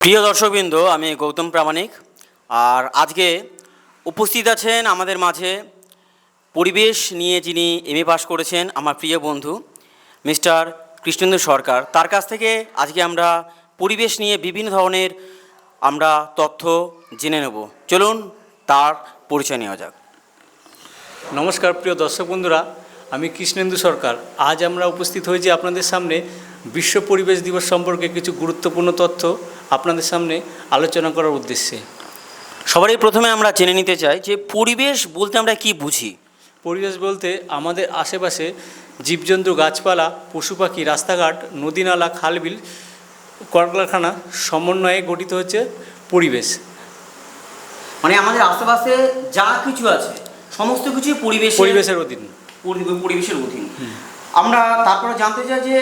প্রিয় দর্শকবৃন্দ, আমি গৌতম প্রামাণিক, আর আজকে উপস্থিত আছেন আমাদের মাঝে পরিবেশ নিয়ে যিনি এম এ পাশ করেছেন, আমার প্রিয় বন্ধু মিস্টার কৃষ্ণেন্দু সরকার। তার কাছ থেকে আজকে আমরা পরিবেশ নিয়ে বিভিন্ন ধরনের আমরা তথ্য জেনে নেব। চলুন তার পরিচয় নেওয়া যাক। নমস্কার প্রিয় দর্শক বন্ধুরা আমি কৃষ্ণেন্দু সরকার। আজ আমরা উপস্থিত হয়েছি আপনাদের সামনে বিশ্ব পরিবেশ দিবস সম্পর্কে কিছু গুরুত্বপূর্ণ তথ্য আপনাদের সামনে আলোচনা করার উদ্দেশ্যে। সবারই প্রথমে আমরা জেনে নিতে চাই যে পরিবেশ বলতে আমরা কি বুঝি? পরিবেশ বলতে আমাদের আশেপাশে জীবজন্তু গাছপালা পশু পাখি রাস্তাঘাট নদী নালা খালবিল কলকারখানা সমন্বয়ে গঠিত হচ্ছে পরিবেশ। মানে আমাদের আশেপাশে যা কিছু আছে সমস্ত কিছুই পরিবেশ পরিবেশের অধীন। পরিবেশের অধীন। আমরা তারপরে জানতে চাই যে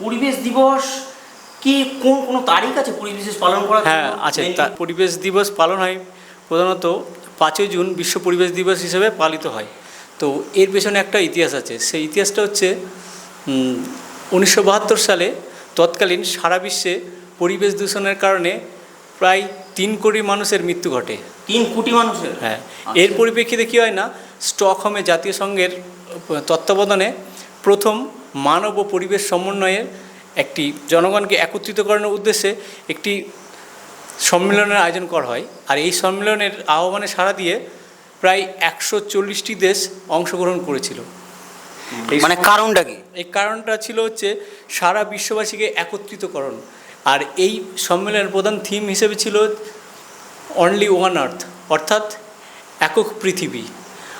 পরিবেশ দিবস? কি কোন কোনো তারিখ আছে পরিবেশ দিবস পালন করা হ্যাঁ? আছে। পরিবেশ দিবস পালন হয় প্রধানত পাঁচই জুন বিশ্ব পরিবেশ দিবস হিসেবে পালিত হয়। তো এর পেছনে একটা ইতিহাস আছে। সেই ইতিহাসটা হচ্ছে উনিশশো বাহাত্তর সালে তৎকালীন সারা বিশ্বে পরিবেশ দূষণের কারণে প্রায় তিন কোটি মানুষের মৃত্যু ঘটে। তিন কোটি মানুষের? হ্যাঁ। আচ্ছা। এর পরিপ্রেক্ষিতে কী হয় না স্টকহোমে জাতীয় সংঘের তত্ত্বাবধানে প্রথম মানব ও পরিবেশ সমন্বয়ের একটি জনগণকে একত্রিত করানোর উদ্দেশ্যে একটি সম্মেলনের আয়োজন করা হয়। আর এই সম্মেলনের আহ্বানে সাড়া দিয়ে প্রায় একশো চল্লিশটি দেশ অংশগ্রহণ করেছিল। মানে কারণটা কি? এই কারণটা ছিল হচ্ছে সারা বিশ্ববাসীকে একত্রিতকরণ। আর এই সম্মেলনের প্রধান থিম হিসেবে ছিল অনলি ওয়ান আর্থ অর্থাৎ একক পৃথিবী।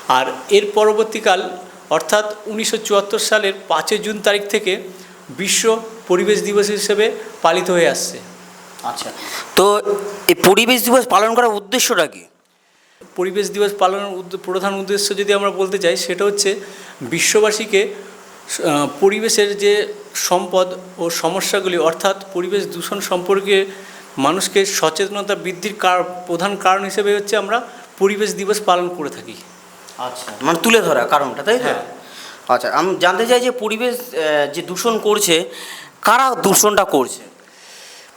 আর এর পরবর্তীকাল অর্থাৎ উনিশশো চুয়াত্তর সালের পাঁচই জুন তারিখ থেকে বিশ্ব পরিবেশ দিবস হিসেবে পালিত হয়ে আসছে। আচ্ছা তো এই পরিবেশ দিবস পালন করার উদ্দেশ্যটা কি? পরিবেশ দিবস পালনের প্রধান উদ্দেশ্য যদি আমরা বলতে চাই সেটা হচ্ছে বিশ্ববাসীকে পরিবেশের যে সম্পদ ও সমস্যাগুলি অর্থাৎ পরিবেশ দূষণ সম্পর্কে মানুষকে সচেতনতা বৃদ্ধির কার প্রধান কারণ হিসেবে হচ্ছে আমরা পরিবেশ দিবস পালন করে থাকি। আচ্ছা মানে তুলে ধরা কারণটা তাই তো? হ্যাঁ। আচ্ছা আমি জানতে চাই যে পরিবেশ যে দূষণ করছে কারা দূষণটা করছে?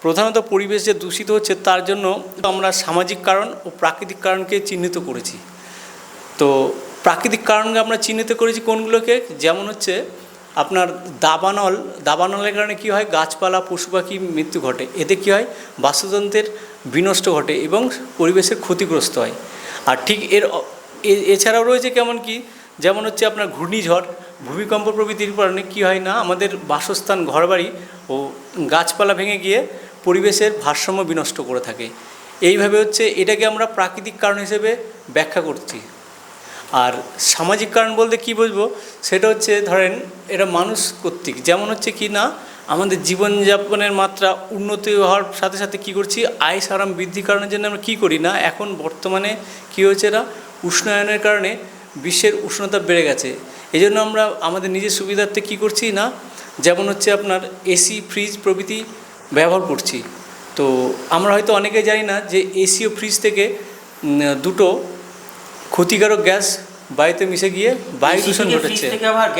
প্রধানত পরিবেশ যে দূষিত হচ্ছে তার জন্য আমরা সামাজিক কারণ ও প্রাকৃতিক কারণকে চিহ্নিত করেছি। তো প্রাকৃতিক কারণকে আমরা চিহ্নিত করেছি কোনগুলোকে? যেমন হচ্ছে আপনার দাবানল দাবানলের কারণে কী হয়? গাছপালা পশু পাখি মৃত্যু ঘটে। এতে কী হয়? বাস্তুতন্ত্রের বিনষ্ট ঘটে এবং পরিবেশের ক্ষতিগ্রস্ত হয়। আর ঠিক এর এছাড়াও রয়েছে কেমন কি? যেমন হচ্ছে আপনার ঘূর্ণিঝড়, ভূমিকম্প প্রভৃতির কারণে কী হয় না, আমাদের বাসস্থান, ঘরবাড়ি ও গাছপালা ভেঙে গিয়ে পরিবেশের ভারসাম্য বিনষ্ট করে থাকে। এইভাবে হচ্ছে এটাকে আমরা প্রাকৃতিক কারণ হিসেবে ব্যাখ্যা করছি। আর সামাজিক কারণ বলতে কি বুঝব? সেটা হচ্ছে ধরেন এটা মানুষ কর্তৃক। যেমন হচ্ছে কি না, আমাদের জীবনযাপনের মাত্রা উন্নতি হওয়ার সাথে সাথে কি করছি? আয় আরাম বৃদ্ধি কারণের জন্য আমরা কি করি না? এখন বর্তমানে কি হয়েছে না উষ্ণায়নের কারণে বিশ্বের উষ্ণতা বেড়ে গেছে। এই জন্য আমরা আমাদের নিজের সুবিধার্থে কি করছি না যেমন হচ্ছে আপনার এসি ফ্রিজ প্রভৃতি ব্যবহার করছি। তো আমরা হয়তো অনেকে জানি না যে এসি ও ফ্রিজ থেকে দুটো ক্ষতিকারক গ্যাস বায়ুতে মিশে গিয়ে বায়ু দূষণ ঘটেছে। হয়।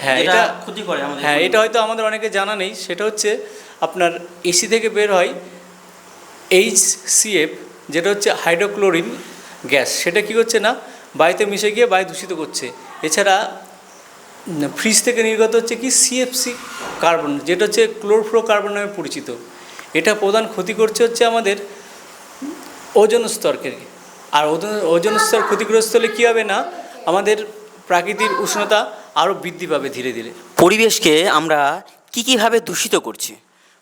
হ্যাঁ, এটা- ক্ষতি করে হ্যাঁ এটা হয়তো আমাদের অনেকে জানা নেই। সেটা হচ্ছে আপনার এসি থেকে বের হয় এইচ সিএফ যেটা হচ্ছে হাইড্রোক্লোরিন গ্যাস। সেটা কি হচ্ছে না? বায়ুতে মিশে গিয়ে বায়ু দূষিত করছে। এছাড়া ফ্রিজ থেকে নির্গত হচ্ছে কি? সিএফসি কার্বন যেটা হচ্ছে ক্লোরফ্লো কার্বন নামে পরিচিত। এটা প্রধান ক্ষতি করছে হচ্ছে আমাদের ওজন স্তরকে। আর ওজন ওজন স্তর ক্ষতিগ্রস্ত হলে কী হবে না? আমাদের প্রাকৃতিক উষ্ণতা আরও বৃদ্ধি পাবে ধীরে ধীরে। পরিবেশকে আমরা কি কীভাবে দূষিত করছি?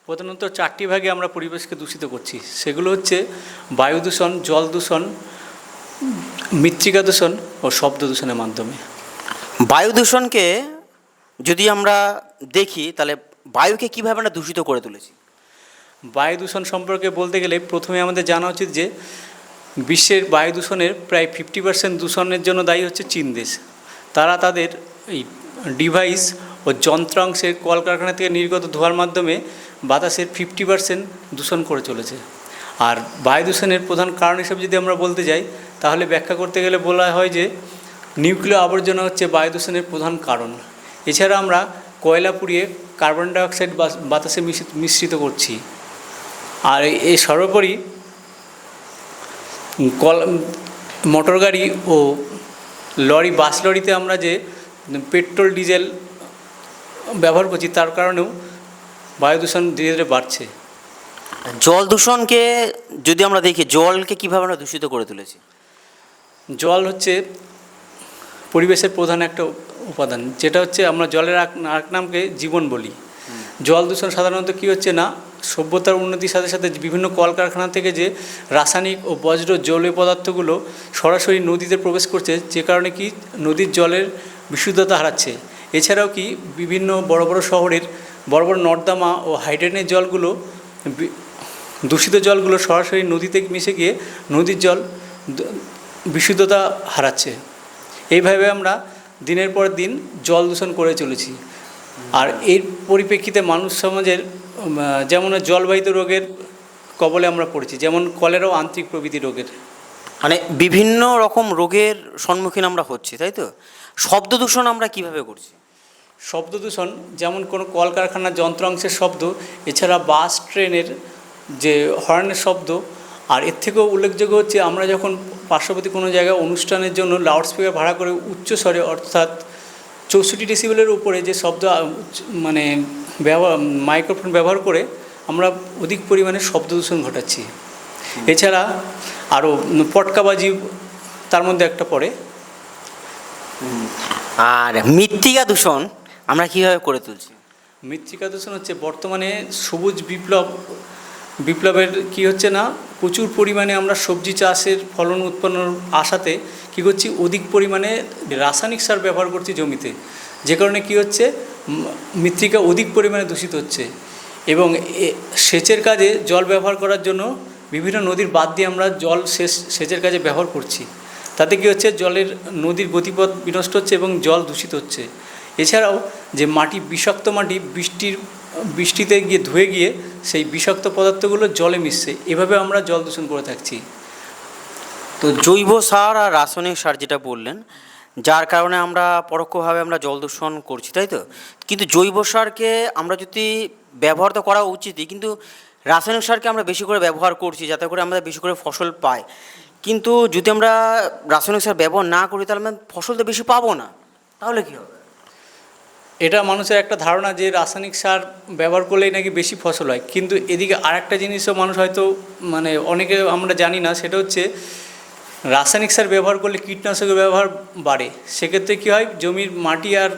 প্রধানত চারটি ভাগে আমরা পরিবেশকে দূষিত করছি। সেগুলো হচ্ছে বায়ু দূষণ জল দূষণ মৃত্তিকা দূষণ ও শব্দ দূষণের মাধ্যমে। বায়ু দূষণকে যদি আমরা দেখি তাহলে বায়ুকে কীভাবে আমরা দূষিত করে তুলেছি? বায়ু দূষণ সম্পর্কে বলতে গেলে প্রথমে আমাদের জানা উচিত যে বিশ্বের বায়ু দূষণের প্রায় ফিফটি পার্সেন্ট দূষণের জন্য দায়ী হচ্ছে চীন দেশ। তারা তাদের এই ডিভাইস ও যন্ত্রাংশের কলকারখানা থেকে নির্গত ধোঁয়ার মাধ্যমে বাতাসের ফিফটি পার্সেন্ট দূষণ করে চলেছে। আর বায়ু দূষণের প্রধান কারণ হিসেবে যদি আমরা বলতে যাই তাহলে ব্যাখ্যা করতে গেলে বলা হয় যে নিউক্লিয় আবর্জনা হচ্ছে বায়ু দূষণের প্রধান কারণ। এছাড়া আমরা কয়লা পুড়িয়ে কার্বন ডাইঅক্সাইড বাতাসে মিশ্রিত করছি। আর এই- সর্বোপরি কল, মোটর গাড়ি ও লরি, বাস লরিতে আমরা যে পেট্রোল, ডিজেল ব্যবহার করছি, তার কারণেও বায়ু দূষণ ধীরে ধীরে বাড়ছে। জল দূষণকে যদি আমরা দেখি, জলকে কীভাবে আমরা দূষিত করে তুলেছি? জল হচ্ছে পরিবেশের প্রধান একটা উপাদান যেটা হচ্ছে আমরা জলের আরেক আরেক নামকে জীবন বলি। জল দূষণ সাধারণত কী হচ্ছে না সভ্যতার উন্নতির সাথে সাথে বিভিন্ন কলকারখানা থেকে যে রাসায়নিক ও বজ্র জলীয় পদার্থগুলো সরাসরি নদীতে প্রবেশ করছে যে কারণে কি নদীর জলের বিশুদ্ধতা হারাচ্ছে। এছাড়াও কি বিভিন্ন বড় বড় শহরের বড় বড় নর্দমা ও হাইড্রেনের জলগুলো দূষিত জলগুলো সরাসরি নদীতে মিশে গিয়ে নদীর জল বিশুদ্ধতা হারাচ্ছে। এইভাবে আমরা দিনের পর দিন জল দূষণ করে চলেছি। আর এর পরিপ্রেক্ষিতে মানুষ সমাজের যেমন জলবাহিত রোগের কবলে আমরা পড়েছি যেমন কলেরা ও আন্তরিক প্রভৃতি রোগের। মানে বিভিন্ন রকম রোগের সম্মুখীন আমরা হচ্ছি তাই তো? শব্দ দূষণ আমরা কীভাবে করছি? শব্দ দূষণ যেমন কোনো কলকারখানার যন্ত্রাংশের শব্দ এছাড়া বাস ট্রেনের যে হর্নের শব্দ আর এর থেকেও উল্লেখযোগ্য হচ্ছে আমরা যখন পার্শ্ববর্তী কোনো জায়গায় অনুষ্ঠানের জন্য লাউডস্পিকার ভাড়া করে উচ্চ স্বরে অর্থাৎ চৌষট্টি ডেসিবেলের উপরে যে শব্দ মানে ব্যবহার মাইক্রোফোন ব্যবহার করে আমরা অধিক পরিমাণে শব্দ দূষণ ঘটাচ্ছি। এছাড়া আরও পটকাবাজি তার মধ্যে একটা পড়ে। আর মৃত্তিকা দূষণ আমরা কীভাবে করে তুলছি? মৃত্তিকা দূষণ হচ্ছে বর্তমানে সবুজ বিপ্লব বিপ্লবের কি হচ্ছে না? প্রচুর পরিমাণে আমরা সবজি চাষের ফলন উৎপন্নর আশাতে কী করছি? অধিক পরিমাণে রাসায়নিক সার ব্যবহার করছি জমিতে। যে কারণে কি হচ্ছে? মৃত্তিকা অধিক পরিমাণে দূষিত হচ্ছে। এবং সেচের কাজে জল ব্যবহার করার জন্য বিভিন্ন নদীর বাদ দিয়ে আমরা জল সেচ, সেচের কাজে ব্যবহার করছি। তাতে কি হচ্ছে? জলের নদীর গতিপথ বিনষ্ট হচ্ছে এবং জল দূষিত হচ্ছে। এছাড়াও যে মাটি, বিষাক্ত মাটি বৃষ্টির, বৃষ্টিতে গিয়ে ধুয়ে গিয়ে সেই বিষাক্ত পদার্থগুলো জলে মিশছে। এভাবে আমরা জল দূষণ করে থাকছি। তো জৈব সার আর রাসায়নিক সার যেটা বললেন, যার কারণে আমরা পরোক্ষভাবে আমরা জল দূষণ করছি, তাই তো? কিন্তু জৈব সারকে আমরা যদি ব্যবহার তো করা উচিতই, কিন্তু রাসায়নিক সারকে আমরা বেশি করে ব্যবহার করছি, যাতে করে আমরা বেশি করে ফসল পাই কিন্তু যদি আমরা রাসায়নিক সার ব্যবহার না করি, তাহলে আমরা ফসল তো বেশি পাবো না। তাহলে কী হবে? এটা মানুষের একটা ধারণা যে রাসায়নিক সার ব্যবহার করলেই নাকি বেশি ফসল হয়। কিন্তু এদিকে আরেকটা জিনিসও মানুষ হয়তো মানে অনেকে আমরা জানি না, সেটা হচ্ছে রাসায়নিক সার ব্যবহার করলে কীটনাশকের ব্যবহার বাড়ে। সেক্ষেত্রে কী হয়, জমির মাটি আর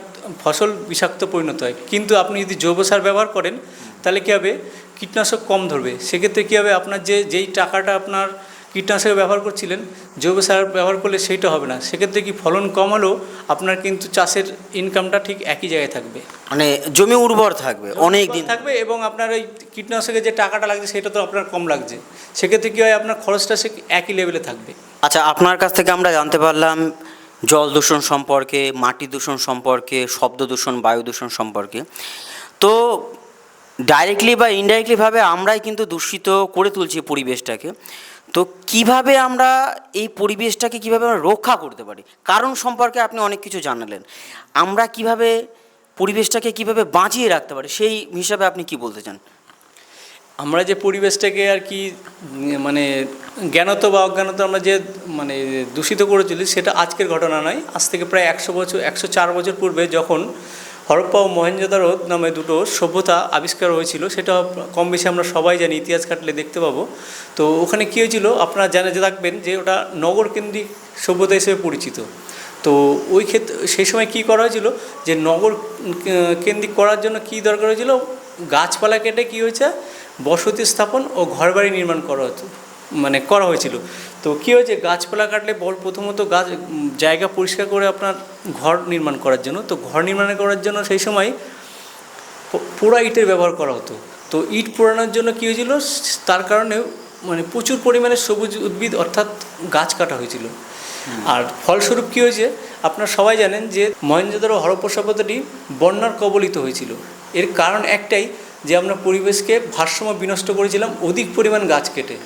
ফসল বিষাক্ত পরিণত হয়। কিন্তু আপনি যদি জৈব সার ব্যবহার করেন, তাহলে কী হবে, কীটনাশক কম ধরবে। সেক্ষেত্রে কী হবে, আপনার যে, যেই টাকাটা আপনার কীটনাশক ব্যবহার করছিলেন জৈব সার ব্যবহার করলে সেইটা হবে না। সেক্ষেত্রে কি ফলন কম হলেও আপনার কিন্তু চাষের ইনকামটা ঠিক একই জায়গায় থাকবে। মানে জমি উর্বর থাকবে অনেক দিন। থাকবে এবং আপনার ওই কীটনাশকের যে টাকাটা লাগছে সেটা তো আপনার কম লাগছে। সেক্ষেত্রে কী হয় আপনার খরচটা সে একই লেভেলে থাকবে। আচ্ছা আপনার কাছ থেকে আমরা জানতে পারলাম জল দূষণ সম্পর্কে মাটি দূষণ সম্পর্কে শব্দ দূষণ বায়ু দূষণ সম্পর্কে। তো ডাইরেক্টলি বা ইনডাইরেক্টলিভাবে আমরাই কিন্তু দূষিত করে তুলছি পরিবেশটাকে। তো কীভাবে আমরা এই পরিবেশটাকে কীভাবে আমরা রক্ষা করতে পারি? কারণ সম্পর্কে আপনি অনেক কিছু জানালেন। আমরা কীভাবে পরিবেশটাকে কীভাবে বাঁচিয়ে রাখতে পারি, সেই হিসাবে আপনি কি বলতে চান? আমরা যে পরিবেশটাকে আর কি মানে জ্ঞানত বা অজ্ঞানত আমরা যে মানে দূষিত করে চলি সেটা আজকের ঘটনা নয়। আজ থেকে প্রায় একশো বছর, একশো চার বছর পূর্বে যখন হরপ্পা ও মহেঞ্জোদারো নামে দুটো সভ্যতা আবিষ্কার হয়েছিল, সেটা কম বেশি আমরা সবাই জানি, ইতিহাস কাটলে দেখতে পাবো। তো ওখানে কী হয়েছিল, আপনারা জানে যে থাকবেন যে ওটা নগরকেন্দ্রিক সভ্যতা হিসেবে পরিচিত। তো ওই ক্ষেত্রে সেই সময় কী করা হয়েছিল, যে নগর কেন্দ্রিক করার জন্য কী দরকার হয়েছিল, গাছপালা কেটে কী হয়েছে, বসতি স্থাপন ও ঘরবাড়ি নির্মাণ করা হতো মানে করা হয়েছিল। তো কী হয়েছে গাছপালা কাটলে বড় প্রথমত গাছ জায়গা পরিষ্কার করে আপনার ঘর নির্মাণ করার জন্য। তো ঘর নির্মাণ করার জন্য সেই সময় পোড়া ইটের ব্যবহার করা হতো। তো ইট পোড়ানোর জন্য কী হয়েছিল? তার কারণে মানে প্রচুর পরিমাণে সবুজ উদ্ভিদ অর্থাৎ গাছ কাটা হয়েছিল। আর ফলস্বরূপ কী হয়েছে? আপনারা সবাই জানেন যে মহেঞ্জোদারো হরপ্পা সভ্যতাটি বন্যার কবলিত হয়েছিল। এর কারণ একটাই যে আমরা পরিবেশকে ভারসাম্য বিনষ্ট করেছিলাম অধিক পরিমাণ গাছ কেটে।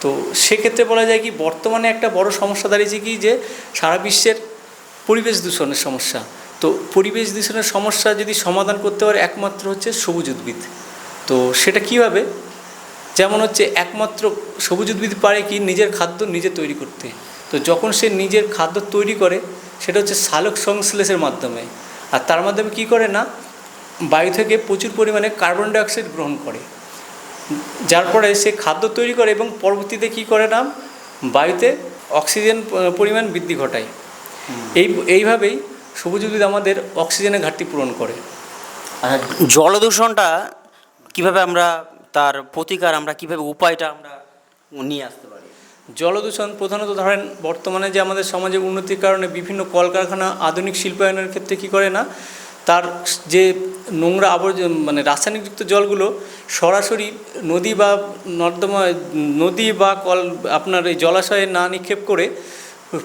তো সেক্ষেত্রে বলা যায় কি, বর্তমানে একটা বড় সমস্যা দাঁড়িয়েছে কি যে, সারা বিশ্বের পরিবেশ দূষণের সমস্যা। তো পরিবেশ দূষণের সমস্যা যদি সমাধান করতে পারে, একমাত্র হচ্ছে সবুজ উদ্ভিদ। তো সেটা কীভাবে? যেমন হচ্ছে একমাত্র সবুজ উদ্ভিদ পারে কি, নিজের খাদ্য নিজে তৈরি করতে। তো যখন সে নিজের খাদ্য তৈরি করে, সেটা হচ্ছে সালোক সংশ্লেষের মাধ্যমে। আর তার মাধ্যমে কি করে না, বায়ু থেকে প্রচুর পরিমাণে কার্বন ডাইঅক্সাইড গ্রহণ করে। যার ফলে সে খাদ্য তৈরি করে এবং পরবর্তীতে কি করে না বায়ুতে অক্সিজেন পরিমাণ বৃদ্ধি ঘটায়। এই এইভাবেই সবুজ উদ্ভিদ আমাদের অক্সিজেনের ঘাটতি পূরণ করে। আর জল দূষণটা কীভাবে আমরা তার প্রতিকার আমরা কীভাবে উপায়টা আমরা নিয়ে আসতে পারি? জল দূষণ প্রধানত ধরেন বর্তমানে যে আমাদের সমাজে উন্নতির কারণে বিভিন্ন কলকারখানা আধুনিক শিল্পায়নের ক্ষেত্রে কি করে না? তার যে নোংরা আবর্জন মানে রাসায়নিকযুক্ত জলগুলো সরাসরি নদী বা নর্দমা নদী বা কল, আপনার এই জলাশয়ে না নিক্ষেপ করে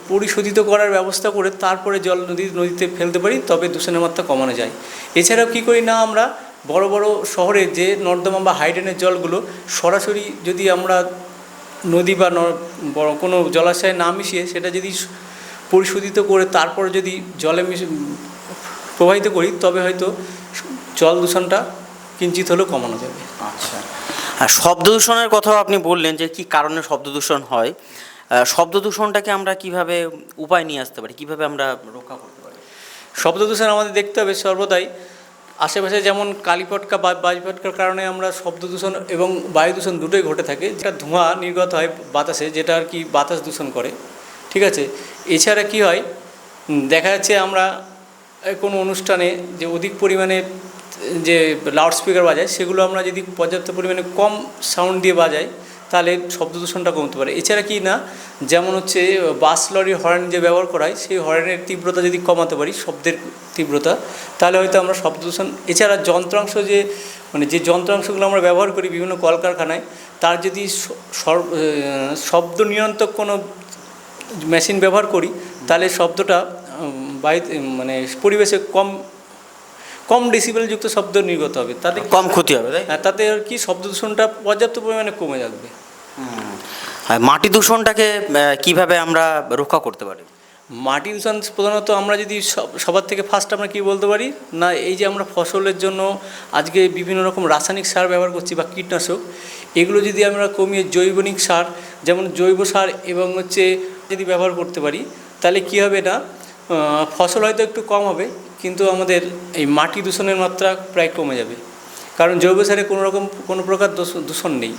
পরিশোধিত করার ব্যবস্থা করে তারপরে জল নদী, নদীতে ফেলতে পারি, তবে দূষণের মাত্রা কমানো যায়। এছাড়াও কী করি না আমরা, বড় বড় শহরে যে নর্দমা বা হাইড্রেনের জলগুলো সরাসরি যদি আমরা নদী বা বড় কোনো জলাশয়ে না মিশিয়ে সেটা যদি পরিশোধিত করে তারপর যদি জলে মিশে প্রবাহিত করি তবে হয়তো জল দূষণটা কিঞ্চিত হলেও কমানো যাবে। আচ্ছা। আর শব্দ দূষণের কথাও আপনি বললেন যে কি কারণে শব্দ দূষণ হয়? শব্দ দূষণটাকে আমরা কীভাবে উপায় নিয়ে আসতে পারি? কীভাবে আমরা রক্ষা করতে পারি? শব্দ দূষণ আমাদের দেখতে হবে সর্বদাই। আশেপাশে যেমন কালীপটকা বা বাজপটকার কারণে আমরা শব্দ দূষণ এবং বায়ু দূষণ দুটোই ঘটে থাকে। যেটা ধোঁয়া নির্গত হয় বাতাসে যেটা আর কি বাতাস দূষণ করে। ঠিক আছে? এছাড়া কি হয়? দেখা যাচ্ছে আমরা কোনো অনুষ্ঠানে যে অধিক পরিমাণে, যে লাউডস্পিকার বাজায়, সেগুলো আমরা যদি পর্যাপ্ত পরিমাণে কম সাউন্ড দিয়ে বাজাই, তাহলে শব্দ দূষণটা কমতে পারে। এছাড়া কি না, যেমন হচ্ছে, বাস লরি হর্ন যে ব্যবহার করা হয়, সেই হর্নের তীব্রতা যদি কমাতে পারি, শব্দের তীব্রতা, তাহলে হয়তো আমরা শব্দ দূষণ, এছাড়া যন্ত্রাংশ যে মানে যে যন্ত্রাংশগুলো আমরা ব্যবহার করি বিভিন্ন কলকারখানায়, তার যদি শব্দ নিয়ন্ত্রক কোনো মেশিন ব্যবহার করি, তাহলে শব্দটা বায়ু মানে পরিবেশে কম কম ডেসিবেলযুক্ত শব্দ নির্গত হবে। তাতে কম ক্ষতি হবে তাই? হ্যাঁ, তাতে আর কি শব্দ দূষণটা পর্যাপ্ত পরিমাণে কমে যাবে। মাটি দূষণটাকে কীভাবে আমরা রক্ষা করতে পারি? মাটি দূষণ প্রধানত আমরা যদি সব- সবার থেকে ফার্স্ট আমরা কি বলতে পারি? না এই যে আমরা ফসলের জন্য আজকে বিভিন্ন রকম রাসায়নিক সার ব্যবহার করছি বা কীটনাশক এগুলো যদি আমরা কমিয়ে জৈবনিক সার যেমন জৈব সার এবং হচ্ছে যদি ব্যবহার করতে পারি তাহলে কি হবে না? ফসল হয়তো একটু কম হবে কিন্তু আমাদের এই মাটি দূষণের মাত্রা প্রায় কমে যাবে। কারণ জৈব সারে কোনো রকম কোনো প্রকার দূষ- দূষণ নেই।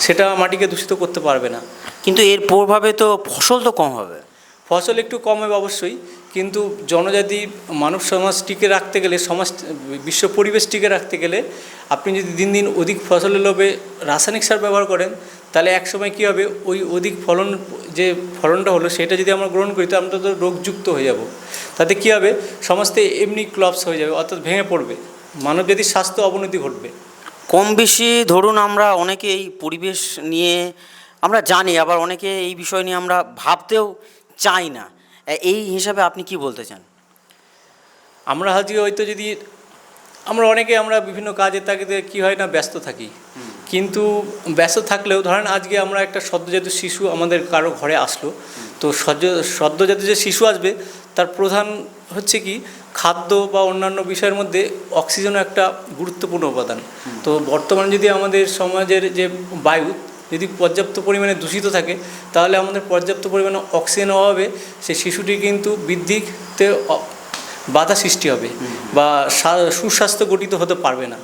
সেটা মাটিকে দূষিত করতে পারবে না। কিন্তু এর প্রভাবে তো ফসল তো কম হবে। ফসল একটু কম হবে অবশ্যই কিন্তু জনজাতি মানব সমাজ টিকে রাখতে গেলে সমাজ বিশ্ব পরিবেশ টিকে রাখতে গেলে আপনি যদি দিন দিন অধিক ফসলের লোভে রাসায়নিক সার ব্যবহার করেন তাহলে একসময় কী হবে? ওই অধিক ফলন যে ফলনটা হলো সেটা যদি আমরা গ্রহণ করি তো আমরা তো রোগযুক্ত হয়ে যাব। তাতে কী হবে? সমাজতে এমনি ক্লপস হয়ে যাবে অর্থাৎ ভেঙে পড়বে। মানবজাতির স্বাস্থ্য অবনতি ঘটবে। কম বেশি ধরুন আমরা অনেকে এই পরিবেশ নিয়ে আমরা জানি আবার অনেকে এই বিষয় নিয়ে আমরা ভাবতেও চাই না। এই হিসাবে আপনি কি বলতে চান? আমরা আজকে হয়তো যদি আমরা অনেকে আমরা বিভিন্ন কাজের তাগিদে কী হয় না ব্যস্ত থাকি। কিন্তু ব্যস্ত থাকলেও ধরেন আজকে আমরা একটা সদ্যজাত শিশু আমাদের কারও ঘরে আসলো, তো সদ্য, সদ্যজাত যে শিশু আসবে, তার প্রধান হচ্ছে কি, খাদ্য বা অন্যান্য বিষয়ের মধ্যে অক্সিজেনও একটা গুরুত্বপূর্ণ উপাদান। তো বর্তমানে যদি আমাদের সমাজের যে বায়ু, যদি পর্যাপ্ত পরিমাণে দূষিত থাকে, তাহলে আমাদের পর্যাপ্ত পরিমাণে অক্সিজেন অভাবে সেই শিশুটি কিন্তু বৃদ্ধিতে বাধা সৃষ্টি হবে বা সুস্বাস্থ্য গঠিত হতে পারবে না।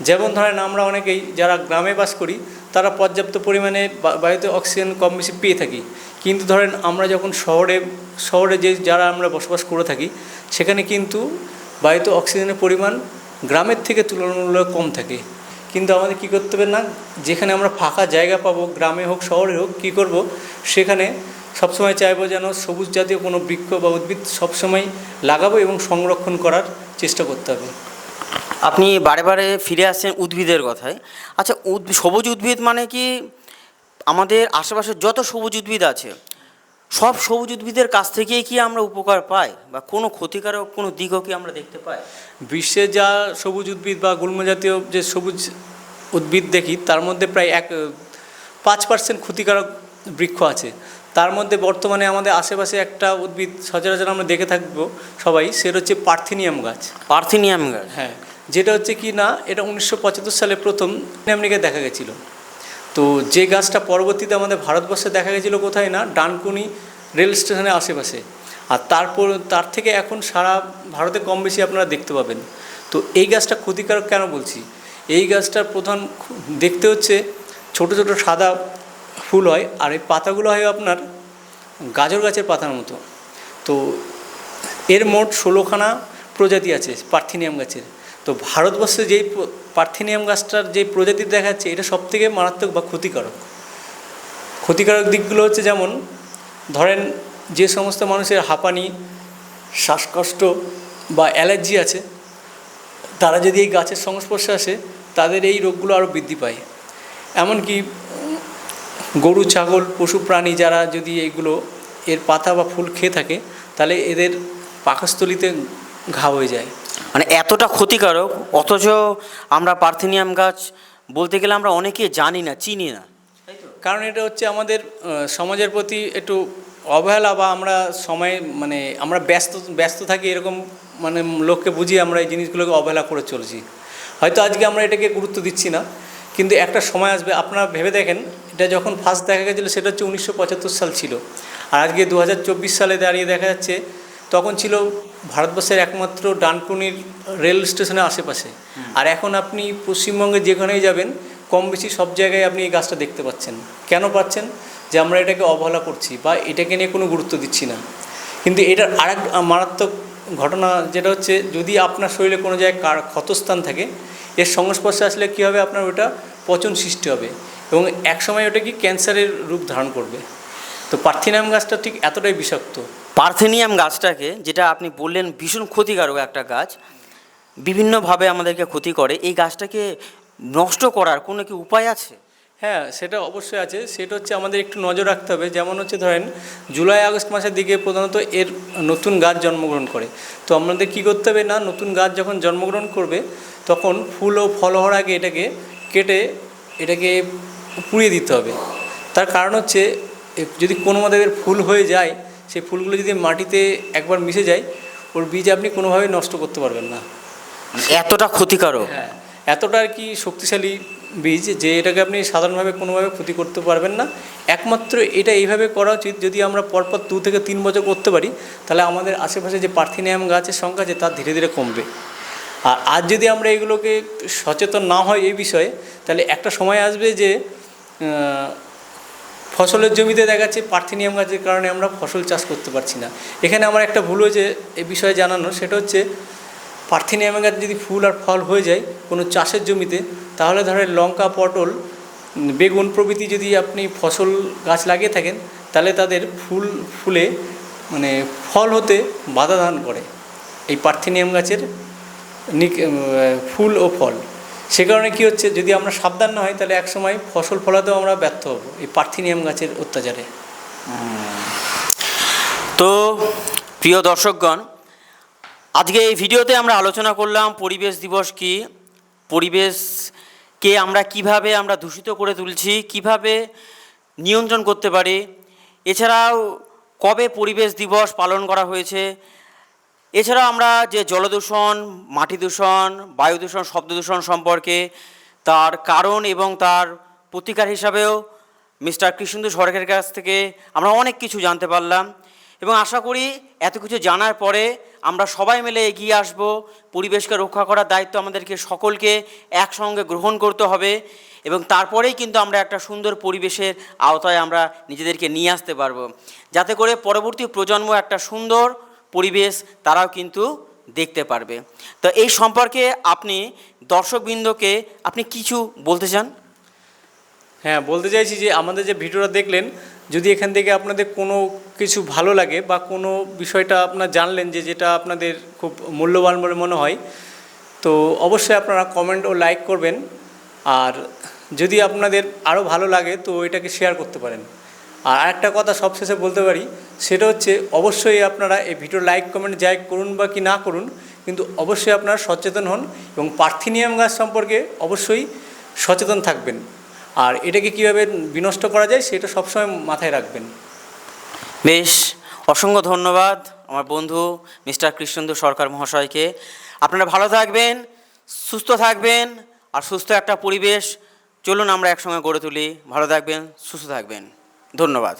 যেমন ধরেন আমরা অনেকেই যারা গ্রামে বাস করি, তারা পর্যাপ্ত পরিমাণে বায়ুতে অক্সিজেন কম বেশি পেয়ে থাকি। কিন্তু ধরেন আমরা যখন শহরে শহরে যে যারা আমরা বসবাস করে থাকি, সেখানে কিন্তু বায়ুতে অক্সিজেনের পরিমাণ গ্রামের থেকে তুলনামূলক কম থাকে। কিন্তু আমাদের কী করতে হবে না, যেখানে আমরা ফাঁকা জায়গা পাবো, গ্রামে হোক, শহরে হোক, কী করব? সেখানে সবসময় চাইব যেন সবুজ জাতীয় কোনো বৃক্ষ বা উদ্ভিদ সবসময় লাগাবো এবং সংরক্ষণ করার চেষ্টা করতে হবে। আপনি বারে বারে ফিরে আসছেন উদ্ভিদের কথায়। আচ্ছা সবুজ উদ্ভিদ মানে কি? আমাদের আশেপাশে যত সবুজ উদ্ভিদ আছে, সব সবুজ উদ্ভিদের কাছ থেকেই কি আমরা উপকার পাই? বা কোনো ক্ষতিকারক, কোনো দিকও কি আমরা দেখতে পাই? বিশ্বে যা সবুজ উদ্ভিদ বা গুল্ম জাতীয় যে সবুজ উদ্ভিদ দেখি, তার মধ্যে প্রায় এক, পাঁচ পার্সেন্ট ক্ষতিকারক বৃক্ষ আছে। তার মধ্যে বর্তমানে আমাদের আশেপাশে একটা উদ্ভিদ সচরাচর আমরা দেখে থাকব সবাই সেটা হচ্ছে পার্থিনিয়াম গাছ। পার্থিনিয়াম গাছ? হ্যাঁ যেটা হচ্ছে কি না এটা উনিশশো পঁচাত্তর সালে প্রথম আমেরিকায় দেখা গেছিল। তো যে গাছটা পরবর্তীতে আমাদের ভারতবর্ষে দেখা গেছিল কোথায় না ডানকুনি রেল স্টেশনের আশেপাশে। আর তারপর তার থেকে এখন সারা ভারতে কম বেশি আপনারা দেখতে পাবেন। তো এই গাছটা ক্ষতিকারক কেন বলছি? এই গাছটার প্রধান দেখতে হচ্ছে ছোট ছোট সাদা ফুল হয় আর এই পাতাগুলো হয় আপনার গাজর গাছের পাতার মতো। তো এর মোট ষোলোখানা প্রজাতি আছে পার্থিনিয়াম গাছের। তো ভারতবর্ষে যেই পার্থিনিয়াম গাছটার যে প্রজাতি দেখাচ্ছে, এটা সবথেকে মারাত্মক বা ক্ষতিকারক। ক্ষতিকারক দিকগুলো হচ্ছে যেমন, ধরেন যে সমস্ত মানুষের হাঁপানি, শ্বাসকষ্ট বা অ্যালার্জি আছে, তারা যদি এই গাছের সংস্পর্শে আসে, তাদের এই রোগগুলো আরও বৃদ্ধি পায়। এমনকি গরু ছাগল পশু প্রাণী যারা যদি এইগুলো এর পাতা বা ফুল খেয়ে থাকে তাহলে এদের পাকস্থলিতে ঘা হয়ে যায়। মানে এতটা ক্ষতিকারক অথচ আমরা পার্থেনিয়াম গাছ বলতে গেলে আমরা অনেকে জানি না চিনি না। কারণ এটা হচ্ছে আমাদের সমাজের প্রতি একটু অবহেলা বা আমরা সময় মানে আমরা ব্যস্ত ব্যস্ত থাকি এরকম মানে লোককে বুঝিয়ে আমরা এই জিনিসগুলোকে অবহেলা করে চলছি। হয়তো আজকে আমরা এটাকে গুরুত্ব দিচ্ছি না কিন্তু একটা সময় আসবে আপনারা ভেবে দেখেন এটা যখন ফার্স্ট দেখা গেছিল সেটা হচ্ছে উনিশশো পঁচাত্তর সাল ছিল। আর আজকে দু হাজার চব্বিশ সালে দাঁড়িয়ে দেখা যাচ্ছে তখন ছিল ভারতবর্ষের একমাত্র ডানকুনির রেল স্টেশনের আশেপাশে। আর এখন আপনি পশ্চিমবঙ্গে যেখানেই যাবেন কম বেশি সব জায়গায় আপনি এই গাছটা দেখতে পাচ্ছেন। কেন পাচ্ছেন? যে আমরা এটাকে অবহেলা করছি বা এটাকে নিয়ে কোনো গুরুত্ব দিচ্ছি না। কিন্তু এটার আরেক মারাত্মক ঘটনা যেটা হচ্ছে যদি আপনার শরীরে কোনো জায়গায় কার ক্ষতস্থান থাকে এর সংস্পর্শে আসলে কী হবে? আপনার ওটা পচন সৃষ্টি হবে। এবং একসময় ওটা কি ক্যান্সারের রূপ ধারণ করবে? তো পার্থিনাম গাছটা ঠিক এতটাই বিষাক্ত। পার্থেনিয়াম গাছটাকে যেটা আপনি বললেন ভীষণ ক্ষতিকারক একটা গাছ বিভিন্নভাবে আমাদেরকে ক্ষতি করে এই গাছটাকে নষ্ট করার কোনো কি উপায় আছে? হ্যাঁ সেটা অবশ্যই আছে। সেটা হচ্ছে আমাদের একটু নজর রাখতে হবে। যেমন হচ্ছে ধরেন জুলাই আগস্ট মাসের দিকে প্রধানত এর নতুন গাছ জন্মগ্রহণ করে। তো আমাদের কী করতে হবে না নতুন গাছ যখন জন্মগ্রহণ করবে তখন ফুল ও ফল হওয়ার আগে এটাকে কেটে এটাকে পুড়িয়ে দিতে হবে। তার কারণ হচ্ছে যদি কোনো মতে ফুল হয়ে যায় সেই ফুলগুলো যদি মাটিতে একবার মিশে যায় ওর বীজ আপনি কোনোভাবেই নষ্ট করতে পারবেন না। এতটা ক্ষতিকারক। হ্যাঁ এতটা আর কি শক্তিশালী বীজ যে এটাকে আপনি সাধারণভাবে কোনোভাবে ক্ষতি করতে পারবেন না। একমাত্র এটা এইভাবে করা উচিত যদি আমরা পরপর দু থেকে তিন বছর করতে পারি তাহলে আমাদের আশেপাশে যে পার্থিনিয়াম গাছের সংখ্যা আছে তা ধীরে ধীরে কমবে। আর আজ যদি আমরা এগুলোকে সচেতন না হয় এই বিষয়ে তাহলে একটা সময় আসবে যে ফসলের জমিতে দেখাচ্ছে পার্থিনিয়াম গাছের কারণে আমরা ফসল চাষ করতে পারছি না। এখানে আমার একটা ভুল হয়েছে এ বিষয়ে জানানো, সেটা হচ্ছে পার্থিনিয়াম গাছ যদি ফুল আর ফল হয়ে যায় কোনো চাষের জমিতে, তাহলে ধরেন লঙ্কা, পটল, বেগুন প্রভৃতি যদি আপনি ফসল গাছ লাগিয়ে থাকেন, তাহলে তাদের ফুল, ফুলে মানে ফল হতে বাধা দান করে। এই পার্থিনিয়াম গাছের ফুল ও ফল। সে কারণে কী হচ্ছে, যদি আমরা সাবধান না হই, তাহলে একসময় ফসল ফলাতেও আমরা ব্যর্থ হব, এই পার্থিনিয়াম গাছের অত্যাচারে। তো প্রিয় দর্শকগণ, আজকে এই ভিডিওতে আমরা আলোচনা করলাম পরিবেশ দিবস কি, পরিবেশকে আমরা কীভাবে আমরা দূষিত করে তুলছি, কীভাবে নিয়ন্ত্রণ করতে পারি। এছাড়াও কবে পরিবেশ দিবস পালন করা হয়েছে এছাড়াও আমরা যে জলদূষণ, মাটি দূষণ, বায়ু দূষণ, শব্দ দূষণ সম্পর্কে তার কারণ এবং তার প্রতিকার হিসাবেও মিস্টার কৃষ্ণেন্দু সরকারের কাছ থেকে আমরা অনেক কিছু জানতে পারলাম এবং আশা করি এত কিছু জানার পরে আমরা সবাই মিলে এগিয়ে আসব। পরিবেশকে রক্ষা করার দায়িত্ব আমাদেরকে সকলকে একসঙ্গে গ্রহণ করতে হবে এবং তারপরেই কিন্তু আমরা একটা সুন্দর পরিবেশের আওতায় আমরা নিজেদেরকে নিয়ে আসতে পারব। যাতে করে পরবর্তী প্রজন্ম একটা সুন্দর পরিবেশ তারাও কিন্তু দেখতে পারবে। তো এই সম্পর্কে আপনি দর্শকবৃন্দকে আপনি কিছু বলতে চান? হ্যাঁ বলতে চাইছি যে আমাদের যে ভিডিওটা দেখলেন, যদি এখান থেকে আপনাদের কোনো কিছু ভালো লাগে বা কোনো বিষয়টা আপনার জানলেন যে যেটা আপনাদের খুব মূল্যবান বলে মনে হয়, তো অবশ্যই আপনারা কমেন্ট ও লাইক করবেন। আর যদি আপনাদের আরও ভালো লাগে, তো এটাকে শেয়ার করতে পারেন। আর আরেকটা কথা সবশেষে বলতে পারি, সেটা হচ্ছে অবশ্যই আপনারা এই ভিডিও লাইক কমেন্ট যাই করুন বা কি না করুন, কিন্তু অবশ্যই আপনারা সচেতন হন এবং পার্থিনিয়াম গাছ সম্পর্কে অবশ্যই সচেতন থাকবেন। আর এটাকে কীভাবে বিনষ্ট করা যায় সেটা সবসময় মাথায় রাখবেন। বেশ, অসংখ্য ধন্যবাদ আমার বন্ধু মিস্টার কৃষ্ণেন্দু সরকার মহাশয়কে। আপনারা ভালো থাকবেন, সুস্থ থাকবেন, আর সুস্থ একটা পরিবেশ। চলুন আমরা একসঙ্গে গড়ে তুলি। ভালো থাকবেন, সুস্থ থাকবেন। ধন্যবাদ।